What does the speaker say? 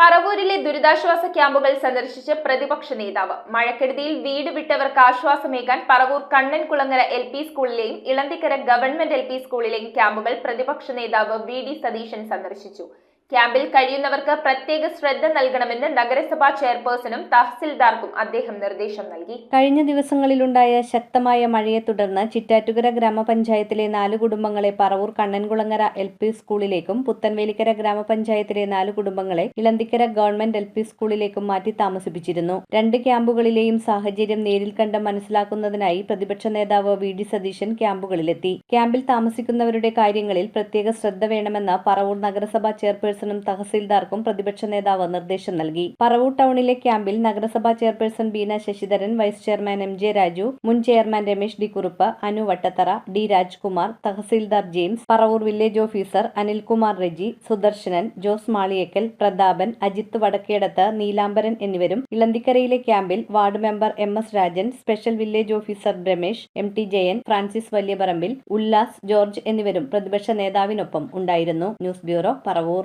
പറവൂരിലെ ദുരിതാശ്വാസ ക്യാമ്പുകൾ സന്ദർശിച്ച് പ്രതിപക്ഷ നേതാവ്. മഴക്കെടുതിയിൽ വീട് വിട്ടവർക്ക് ആശ്വാസമേകാൻ പറവൂർ കണ്ണൻകുളങ്ങര എൽ പി സ്കൂളിലെയും ഇളന്തിക്കര ഗവൺമെന്റ് എൽ പി സ്കൂളിലെയും ക്യാമ്പുകൾ പ്രതിപക്ഷ നേതാവ് വി ഡി സതീശൻ സന്ദർശിച്ചു. ക്യാമ്പിൽ കഴിയുന്നവർക്ക് പ്രത്യേക ശ്രദ്ധ നൽകണമെന്ന് നഗരസഭാ ചെയർപേഴ്സണും തഹസിൽദാർക്കും അദ്ദേഹം നിർദ്ദേശം നൽകി. കഴിഞ്ഞ ദിവസങ്ങളിലുണ്ടായ ശക്തമായ മഴയെ തുടർന്ന് ചിറ്റാറ്റുകര ഗ്രാമപഞ്ചായത്തിലെ നാല് കുടുംബങ്ങളെ പറവൂർ കണ്ണൻകുളങ്ങര എൽ പി സ്കൂളിലേക്കും പുത്തൻവേലിക്കര ഗ്രാമപഞ്ചായത്തിലെ നാല് കുടുംബങ്ങളെ ഇളന്തിക്കര ഗവൺമെന്റ് എൽ പി സ്കൂളിലേക്കും മാറ്റി താമസിപ്പിച്ചിരുന്നു. രണ്ട് ക്യാമ്പുകളിലെയും സാഹചര്യം നേരിൽ കണ്ട് മനസ്സിലാക്കുന്നതിനായി പ്രതിപക്ഷ നേതാവ് വി ഡി സതീശൻ ക്യാമ്പുകളിലെത്തി. ക്യാമ്പിൽ താമസിക്കുന്നവരുടെ കാര്യങ്ങളിൽ പ്രത്യേക ശ്രദ്ധ വേണമെന്ന് പറവൂർ നഗരസഭാ ചെയർപേഴ്സണും തഹസീൽദാർക്കും പ്രതിപക്ഷ നേതാവ് നിർദ്ദേശം നൽകി. പറവൂർ ടൗണിലെ ക്യാമ്പിൽ നഗരസഭാ chairperson Beena Sasidharan vice chairman M J Raju മുൻ chairman Ramesh D Kurup Anu Vattathara D Rajkumar tahsildar James Paravur village officer Anilkumar Reji Sudarsanan Jose Maliyekkal Prathapan Ajith Vadakkedath Neelambaran എന്നിവരും ഇളന്തിക്കരയിലെ ക്യാമ്പിൽ ward member M S Rajan special village officer Ramesh M T Jayan Francis Valiyaparambil Ullas George എന്നിവരും പ്രതിപക്ഷ നേതാവിനൊപ്പം ഉണ്ടായിരുന്നു. News bureau Paravur.